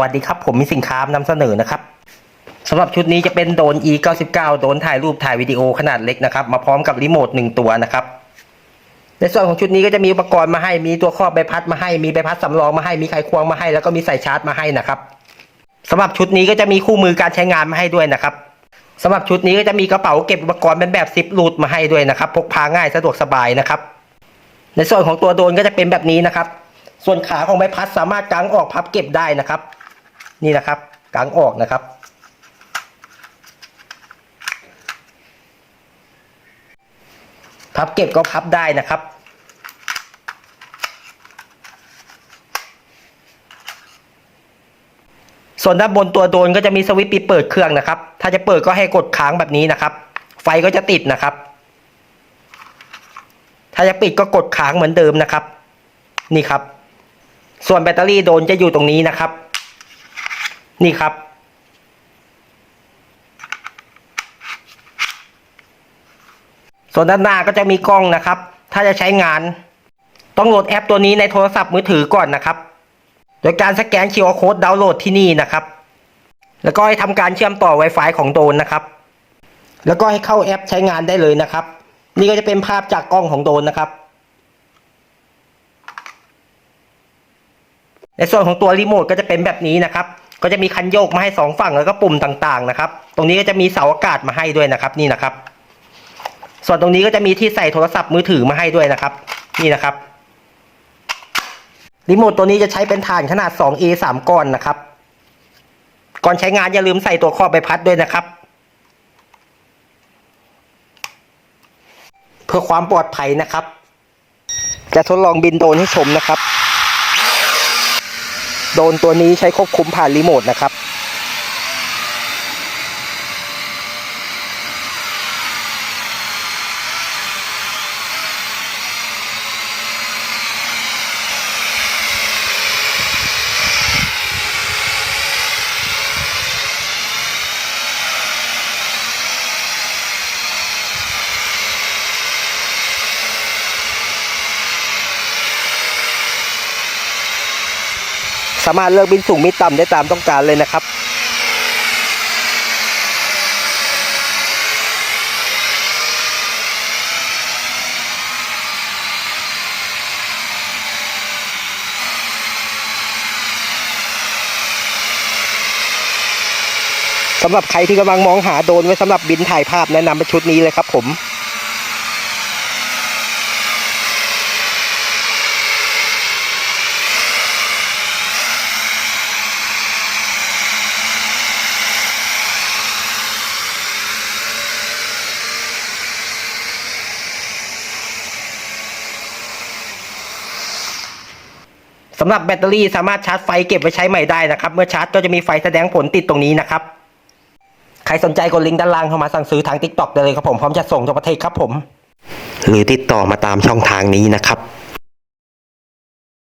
วัสดีครับ ผมมีสินค้านำเสนอนะครับสำหรับชุดนี้จะเป็นโดน e 9 9โดนถ่ายรูปถ่ายวิดีโอขนาดเล็กนะครับ มาพร้อมกับรีโมทหนึ่งตัวนะครับ ในส่วนของชุดนี้ก็จะมีอุปกรณ์มาให้มีตัวครอบใบพัดมาให้มีใบพัดสำรองมาให้มีไขควงมาให้แล้วก็มีสายชาร์จมาให้นะครับสำหรับชุดนี้ก็จะมีคู่มือการใช้งานมาให้ด้วยนะครับสำหรับชุดนี้ก็จะมีกระเป๋าเก็บอุปกรณ์เป็นแบบซิปรูดมาให้ด้วยนะครับพกพาง่ายสะดวกสบายนะครับในส่วนของตัวโดนก็จะเป็นแบบนี้นะครับ ส่วนขาของใบพัดสามารถกางออกพับเก็บได้นะครับ นี่นะครับกางออกนะครับ พับเก็บก็พับได้นะครับส่วนด้านบนตัวโดนก็จะมีสวิตช์ปิดเปิดเครื่องนะครับ ถ้าจะเปิดก็ให้กดค้างแบบนี้นะครับ ไฟก็จะติดนะครับ ถ้าจะปิดก็กดค้างเหมือนเดิมนะครับ นี่ครับ ส่วนแบตเตอรี่โดนจะอยู่ตรงนี้นะครับ นี่ครับ ส่วนด้านหน้าก็จะมีกล้องนะครับ ถ้าจะใช้งาน ต้องโหลดแอปตัวนี้ในโทรศัพท์มือถือก่อนนะครับ โดยการสแกน QR Code ดาวน์โหลดที่นี่นะครับ แล้วก็ให้ทำการเชื่อมต่อ Wi-Fi ของโดนนะครับ แล้วก็ให้เข้าแอปใช้งานได้เลยนะครับ นี่ก็จะเป็นภาพจากกล้องของโดนนะครับในส่วนของตัวรีโมทก็จะเป็นแบบนี้นะครับ ก็จะมีคันโยกมาให้สองฝั่งแล้วก็ปุ่มต่างๆนะครับ ตรงนี้ก็จะมีเสาอากาศมาให้ด้วยนะครับนี่นะครับ ส่วนตรงนี้ก็จะมีที่ใส่โทรศัพท์มือถือมาให้ด้วยนะครับ นี่นะครับรีโมทตัวนี้จะใช้เป็นฐานขนาด 2A 3 ก้อนนะครับ ก่อนใช้งานอย่าลืมใส่ตัวครอบใบพัดด้วยนะครับ เพื่อความปลอดภัยนะครับ จะทดลองบินโดนให้ชมนะครับ โดนตัวนี้ใช้ควบคุมผ่านรีโมทนะครับ สามารถเลือกบินสูงบินต่ำได้ตามต้องการเลยนะครับสำหรับใครที่กำลังมองหาโดรนไว้สำหรับบินถ่ายภาพแนะนำเป็นชุดนี้เลยครับผม สำหรับแบตเตอรี่สามารถชาร์จไฟเก็บไว้ใช้ใหม่ได้นะครับ เมื่อชาร์จก็จะมีไฟแสดงผลติดตรงนี้นะครับ ใครสนใจกดลิงก์ด้านล่างเข้ามาสั่งซื้อทาง TikTok ได้เลยครับผมพร้อมจะส่งทั่วประเทศครับผม หรือติดต่อมาตามช่องทางนี้นะครับ